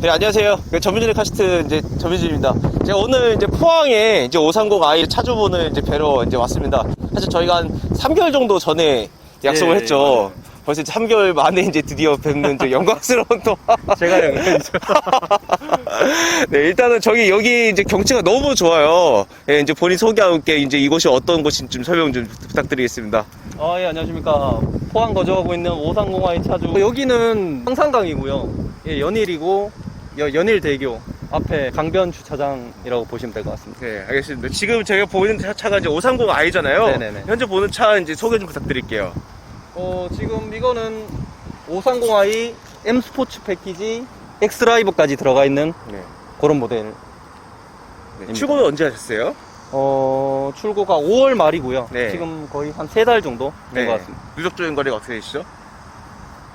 네, 안녕하세요. 그 전민준의 카시트 이제 전민준입니다. 제가 오늘 이제 포항에 이제 530 i 차주분을 이제 뵈러 이제 왔습니다. 사실 저희가 한 3개월 정도 전에 약속을 네, 했죠. 벌써 이제 3개월 만에 이제 드디어 뵙는 좀 영광스러운 또. 제가 영광이죠. 네, 일단은 저기 여기 이제 경치가 너무 좋아요. 예, 이제 본인 소개하고 함께 이제 이곳이 어떤 곳인지 좀 설명 좀 부탁드리겠습니다. 아, 예, 안녕하십니까. 포항 거주하고 있는 530i 차주. 여기는 황산강이고요. 예, 연일이고, 여- 연일 대교 앞에 강변 주차장이라고 보시면 될 것 같습니다. 네, 알겠습니다. 지금 보이는 차- 차가 이제 530 i잖아요. 네네네. 현재 보는 차 이제 소개 좀 부탁드릴게요. 어, 지금 이거는 530i M 스포츠 패키지 X 드라이브까지 들어가 있는 네. 그런 모델. 네. 출고는 언제 하셨어요? 어, 출고가 5월 말이고요. 네. 지금 거의 한세달 정도 된 것 같습니다. 누적 주행 거리가 어떻게 되시죠?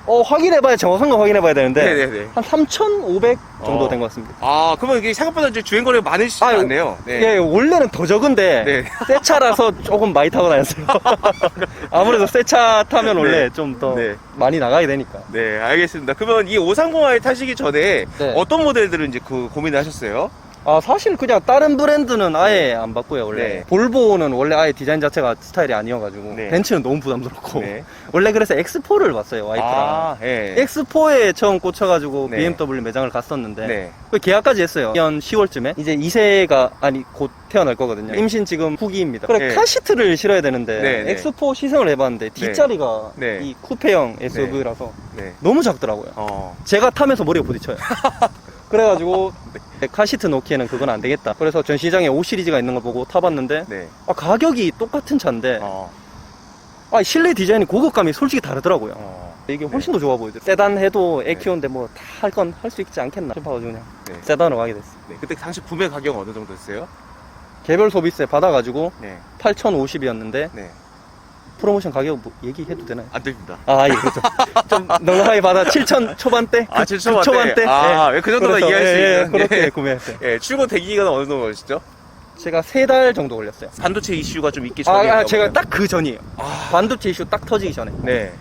어, 확인해봐야, 정확한 거 확인해봐야 되는데. 네네네. 한 3,500 정도 어. 된 것 같습니다. 아, 그러면 이게 생각보다 이제 주행 거리가 많으시지 아유, 않네요. 네. 예, 원래는 더 적은데 네. 새 차라서 조금 많이 타고 다녔어요. 아무래도 새 차 타면 원래 네. 좀더 네. 많이 나가야 되니까. 네, 알겠습니다. 그러면 이 530i 타시기 전에 네. 어떤 모델들을 이제 그 고민을 하셨어요? 아 사실 그냥 다른 브랜드는 아예 안 바꾸요 원래. 네. 볼보는 원래 아예 디자인 자체가 스타일이 아니어가지고 네. 벤츠는 너무 부담스럽고 네. 원래 그래서 X4를 봤어요 와이프랑. 아, 예. X4에 처음 꽂혀가지고 네. BMW 매장을 갔었는데 네. 그 계약까지 했어요. 2년 10월쯤에 이제 2세가 아니 곧 태어날 거거든요. 네. 임신 지금 후기입니다. 그래 네. 카시트를 실어야 되는데 네, 네. X4 시승을 해봤는데 뒷자리가 네. 이 쿠페형 SUV라서 네. 너무 작더라고요. 어. 제가 타면서 머리에 부딪혀요. 그래가지고 카시트 놓기에는 그건 안 되겠다. 그래서 전 시장에 5 시리즈가 있는 거 보고 타봤는데 네. 아, 가격이 똑같은 차인데 어. 아, 실내 디자인이 고급감이 솔직히 다르더라고요. 어. 이게 훨씬 더 좋아 보이더라고요. 세단 해도 에키온데 뭐 다 할 건 할 수 있지 않겠나 싶어가지고 그냥 네. 세단으로 가게 됐어요. 네. 그때 당시 구매 가격은 어느 정도 했어요? 개별 소비세 받아가지고 네. 8,050이었는데 네. 프로모션 가격 뭐 얘기해도 되나요? 안 됩니다. 아, 예, 그렇죠. 좀 넉넉하게 받아 7,000 초반대? 아, 그- 7,000그 초반대? 아, 네. 그 정도는 그래서, 이해할 수 예, 예, 있는. 그렇게 네. 구매했어요. 예, 출고 대기 기간은 어느 정도 걸리시죠? 제가 세 달 정도 걸렸어요. 반도체 이슈가 좀 있기 아, 전에. 아, 제가 딱 그 전이에요. 아, 반도체 이슈 딱 터지기 전에. 네.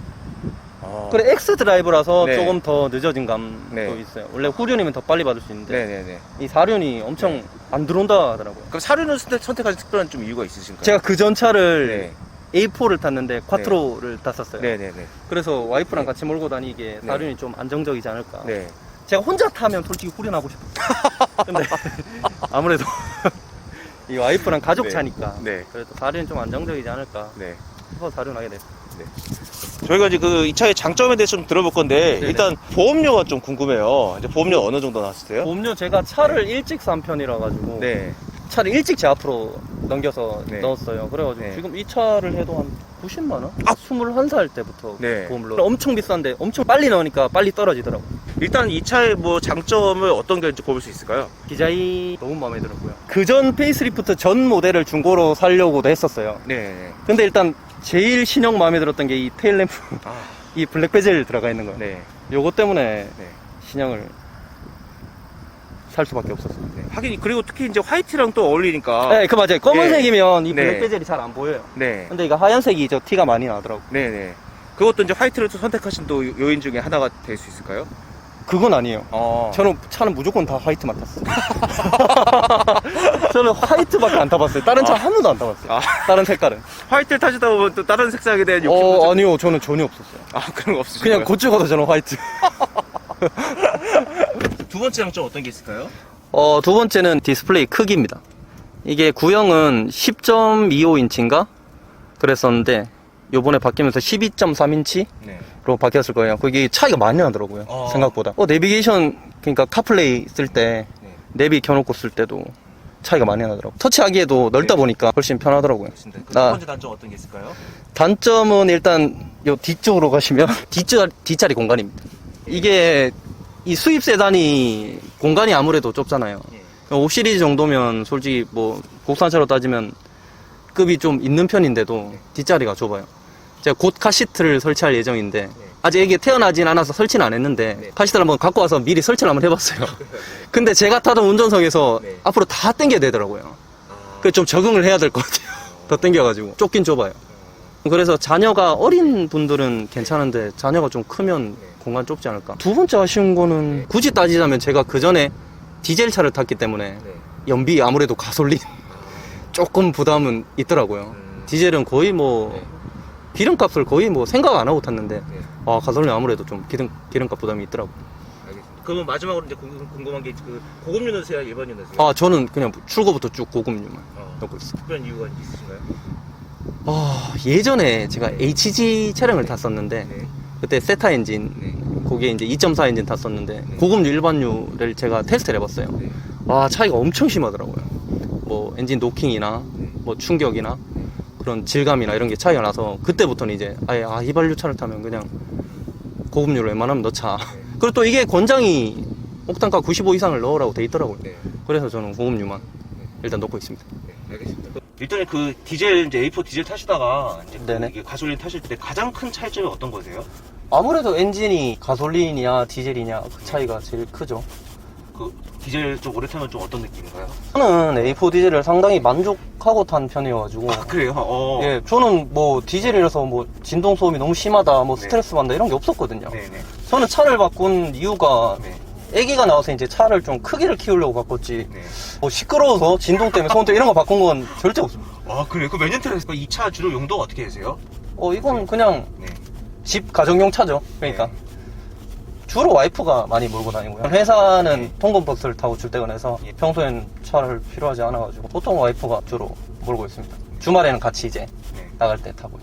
어. 그래, X 드라이브라서 네. 조금 더 늦어진 감도 네. 있어요. 원래 후륜이면 더 빨리 받을 수 있는데, 네네네. 이 사륜이 엄청 네. 안 들어온다 하더라고요. 그럼 사륜을 선택, 선택하신 특별한 좀 이유가 있으신가요? 제가 그 전 차를 네. A4를 탔는데 쿼트로를 탔었어요. 네네네. 그래서 와이프랑 네. 같이 몰고 다니기에 네. 사륜이 좀 안정적이지 않을까. 네. 제가 혼자 타면 솔직히 후륜하고 싶어요. 근데 아무래도 이 와이프랑 가족 네. 차니까 네. 그래도 사륜이 좀 안정적이지 않을까 네. 싶어서 사륜하게 됐어요. 저희가 이제 그 이 차의 장점에 대해서 좀 들어볼 건데 네네. 일단 보험료가 좀 궁금해요. 이제 보험료 어느 정도 나왔어요? 보험료 제가 차를 일찍 산 편이라 가지고 네. 차를 일찍 제 앞으로 넘겨서 네. 넣었어요. 그래가지고 네. 지금 이 차를 해도 한 90만 원? 아! 21살 때부터 네. 보험료 엄청 비싼데 엄청 빨리 넣으니까 빨리 떨어지더라고. 요 일단 이 차의 뭐 장점을 어떤 게 꼽을 수 있을까요? 디자인 너무 마음에 들었고요. 그전 페이스리프트 전 모델을 중고로 살려고도 했었어요. 네. 근데 일단 제일 신형 마음에 들었던 게 이 테일램프, 아, 이 블랙 베젤 들어가 있는 거예요. 네. 요거 때문에 네. 신형을 살 수밖에 없었어요. 네. 하긴 그리고 특히 이제 화이트랑 또 어울리니까. 네, 그 맞아요. 검은색이면 이 네. 블랙 베젤이 잘 안 보여요. 네. 근데 이거 하얀색이 저 티가 많이 나더라고. 네, 네. 그것도 이제 화이트를 또 선택하신 또 요- 요인 중에 하나가 될 수 있을까요? 그건 아니에요. 어. 저는 차는 무조건 다 화이트만 탔어요. 저는 화이트밖에 안 타봤어요. 다른 차 아. 한 번도 안 타봤어요. 아. 다른 색깔은. 화이트를 타시다 보면 또 다른 색상에 대한 욕심도 어, 좀- 아니요. 저는 전혀 없었어요. 아, 그런 거 없으신가요? 그냥 곧 죽어도 저는 화이트. 두 번째 장점 어떤 게 있을까요? 어, 두 번째는 디스플레이 크기입니다. 이게 구형은 10.25인치인가? 그랬었는데, 요번에 바뀌면서 12.3인치로 네. 바뀌었을 거예요. 그게 차이가 많이 나더라고요. 어. 생각보다. 어, 내비게이션, 그러니까 카플레이 쓸 때, 네. 내비 켜놓고 쓸 때도 차이가 많이 나더라고요. 터치하기에도 넓다 네. 보니까 훨씬 편하더라고요. 그두 아. 번째 단점 어떤 게 있을까요? 단점은 일단 요 뒤쪽으로 가시면 뒷자, 뒷자리 공간입니다. 이게 이 수입 세단이 공간이 아무래도 좁잖아요. 예. 5 시리즈 정도면 솔직히 뭐 국산차로 따지면 급이 좀 있는 편인데도 네. 뒷자리가 좁아요. 제가 곧 카시트를 설치할 예정인데 네. 아직 이게 태어나진 않아서 설치는 안 했는데 네. 카시트를 한번 갖고 와서 미리 설치를 한번 해봤어요. 근데 제가 타던 운전석에서 네. 앞으로 다 당겨야 되더라고요. 아. 그래서 좀 적응을 해야 될 것 같아요. 더 당겨가지고 좁긴 좁아요. 그래서 자녀가 어린 분들은 괜찮은데 자녀가 좀 크면 네. 공간 좁지 않을까. 두 번째 아쉬운 거는 굳이 따지자면 제가 그 전에 디젤 차를 탔기 때문에 연비 아무래도 가솔린 조금 부담은 있더라고요. 디젤은 거의 뭐 네. 기름값을 거의 뭐 생각 안 하고 탔는데 네. 아 가솔린 아무래도 좀 기름 기름값 부담이 있더라고. 알겠습니다. 그러면 마지막으로 이제 궁금- 궁금한 게 그 고급 유너세요, 일반 유너세요? 아 저는 그냥 출고부터 쭉 고급류만 어, 넣고 있어요. 특별한 이유가 있으신가요? 아 예전에 제가 HG 차량을 탔었는데 네. 그때 세타 엔진 네. 거기에 이제 2.4 엔진 탔었는데 네. 고급류 일반류를 제가 테스트를 해봤어요. 네. 와 차이가 엄청 심하더라고요. 뭐 엔진 노킹이나 네. 뭐 충격이나 그런 질감이나 이런 게 차이가 나서 그때부터는 이제 아예 아 휘발유 차를 타면 그냥 고급류를 웬만하면 넣자. 그리고 또 이게 권장이 옥탄가 95 이상을 넣으라고 돼 있더라고요. 네. 그래서 저는 고급류만 일단 넣고 있습니다. 네, 알겠습니다. 일단은 그 디젤 이제 A4 디젤 타시다가 이제 그 네네. 이게 가솔린 타실 때 가장 큰 차이점이 어떤 거세요? 아무래도 엔진이 가솔린이냐 디젤이냐 그 차이가 제일 크죠. 그 디젤 좀 오래 타면 좀 어떤 느낌인가요? 저는 A4 디젤을 상당히 만족하고 탄 편이어가지고 아 그래요? 어. 예, 저는 뭐 디젤이라서 뭐 진동 소음이 너무 심하다, 뭐 네. 스트레스 받는다 이런 게 없었거든요. 네네. 저는 차를 바꾼 이유가 네. 아기가 나와서 이제 차를 좀 크기를 키우려고 바꿨지. 네. 뭐 시끄러워서 진동 때문에 소음 때문에 이런 거 바꾼 건 절대 없습니다. 아 그래요? 그 몇년 타셨어요? 이차 주로 용도가 어떻게 되세요? 어, 이건 그냥 네. 집 가정용 차죠. 그러니까. 네. 주로 와이프가 많이 몰고 다니고요. 회사는 통근버스를 타고 출퇴근해서 예. 평소엔 차를 필요하지 않아가지고 보통 와이프가 주로 몰고 있습니다. 주말에는 같이 이제 네. 나갈 때 타고요.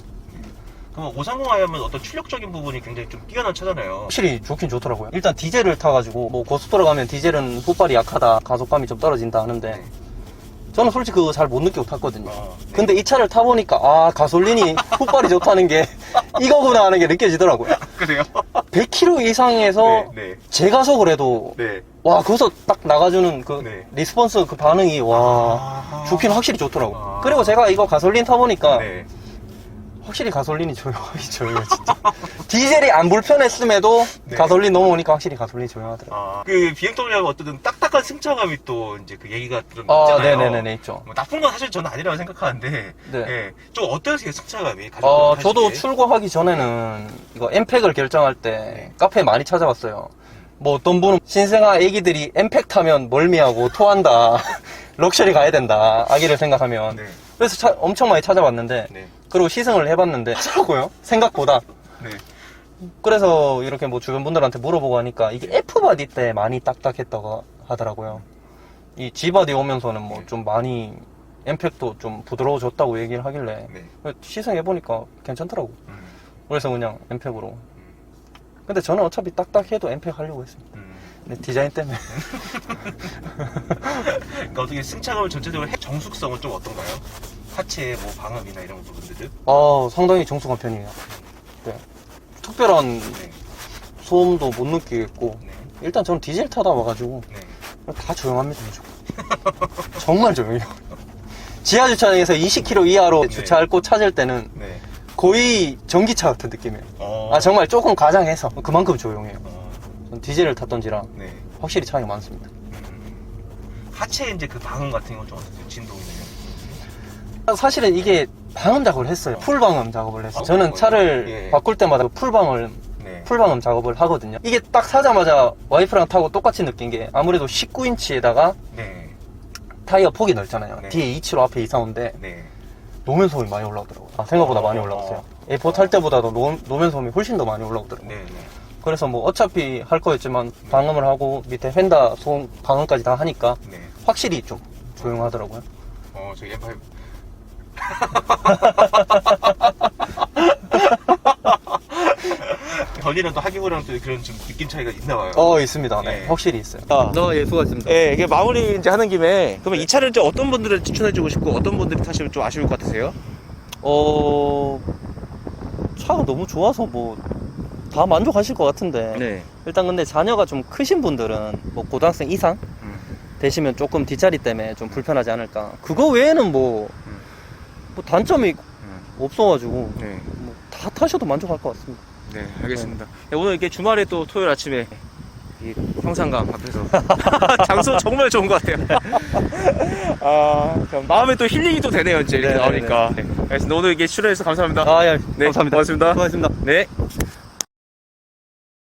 그럼 530i 하면 어떤 출력적인 부분이 굉장히 좀 뛰어난 차잖아요. 확실히 좋긴 좋더라고요. 일단 디젤을 타가지고 뭐 고속도로 가면 디젤은 후발이 약하다, 가속감이 좀 떨어진다 하는데 네. 저는 솔직히 그거 잘 못 느끼고 탔거든요. 아, 네. 근데 이 차를 타보니까 아 가솔린이 후발이 좋다는 게 이거구나 하는 게 느껴지더라고요. 그래요? 100km 이상에서 네. 네. 제가속을 해도 네. 와 거기서 딱 나가주는 그 네. 리스폰스 그 반응이 와 아. 좋긴 확실히 좋더라고. 아. 요 그리고 제가 이거 가솔린 타보니까 네. 확실히 가솔린이 조용하기 조용해 진짜. 디젤이 안 불편했음에도 네. 가솔린 넘어오니까 확실히 가솔린이 조용하더라고. 아, 그 BMW하고 어떤 딱딱한 승차감이 또 이제 그 얘기가 좀 아, 있잖아요. 네네네 있죠. 뭐 나쁜 건 사실 저는 아니라고 생각하는데, 네. 예, 좀 어떠세요 승차감이? 어, 저도? 출고하기 전에는 이거 엠팩을 결정할 때 네. 카페 많이 찾아봤어요. 뭐 어떤 분은 신생아 애기들이 엠팩 타면 멀미하고 토한다. 럭셔리 가야 된다. 아기를 생각하면. 네, 그래서 차- 엄청 많이 찾아봤는데 네, 그리고 시승을 해봤는데 하더라고요. 생각보다. 네. 그래서 이렇게 뭐 주변 분들한테 물어보고 하니까 이게 F바디 때 많이 딱딱했다고 하더라고요. 이 G바디 오면서는 뭐 네. 좀 많이 엠팩도 좀 부드러워졌다고 얘기를 하길래 네. 시승해 보니까 괜찮더라고. 음, 그래서 그냥 엠팩으로. 근데 저는 어차피 딱딱해도 엠팩 하려고 했습니다. 음. 근데 디자인 때문에. 그러니까 어떻게 승차감을 전체적으로 해 정숙성은 좀 어떤가요? 하체 뭐 방음이나 이런 부분들은? 아, 상당히 정숙한 편이에요. 네. 특별한 네, 소음도 못 느끼겠고. 네, 일단 저는 디젤 타다 와가지고 네. 다 조용합니다, 무조건. 정말 조용해요. 지하 주차장에서 20km 이하로 네. 주차할 곳 찾을 때는 네. 거의 전기차 같은 느낌이에요. 어. 아, 정말 조금 가장해서 그만큼 조용해요. 어, 전 디젤을 탔던지라 네. 확실히 차이가 많습니다. 음. 하체 이제 그 방음 같은 건 좀 어떠세요? 진동이나 사실은 이게 방음 작업을 했어요. 풀 방음 작업을 했어요. 아, 저는? 차를 예. 바꿀 때마다 풀 방을 네. 풀 방음 작업을 하거든요. 이게 딱 사자마자 와이프랑 타고 똑같이 느낀 게 아무래도 19인치에다가 네. 타이어 폭이 넓잖아요. 네. 뒤에 2치로 앞에 2사인데 네. 노면 소음이 많이 올라오더라고요. 아, 생각보다 어. 많이 올라왔어요. A4 탈 때보다도 노, 노면 소음이 훨씬 더 많이 올라오더라고요. 네. 네. 그래서 뭐 어차피 할 거였지만 방음을 하고 밑에 휀다 소음 방음까지 다 하니까 네. 확실히 좀 조용하더라고요. 어, 저 M5. 전이랑 또 하기호랑 또 그런 좀 느낌 차이가 있나 봐요. 어, 있습니다. 네. 네. 확실히 있어요. 아. 예, 수고하셨습니다. 예, 이게 마무리 이제 하는 김에 그러면 이 차를 이제 어떤 분들을 추천해주고 싶고 어떤 분들이 타시면 좀 아쉬울 것 같으세요? 어, 차가 너무 좋아서 뭐, 다 만족하실 것 같은데. 네. 일단 근데 자녀가 좀 크신 분들은 뭐 고등학생 이상 음. 되시면 조금 뒷자리 때문에 좀 불편하지 않을까. 그거 외에는 뭐, 음. 뭐 단점이 음. 없어가지고, 네. 뭐 다 타셔도 만족할 것 같습니다. 네, 알겠습니다. 네, 오늘 이렇게 주말에 또 토요일 아침에 이 평산강 앞에서 장소 정말 좋은 것 같아요. 아, 참 마음에 또 힐링이 또 되네요, 이제 이렇게 네, 나오니까. 네. 알겠습니다. 오늘 이게 출연해서 감사합니다. 아, 예. 네, 감사합니다. 고맙습니다. 수고하셨습니다. 네.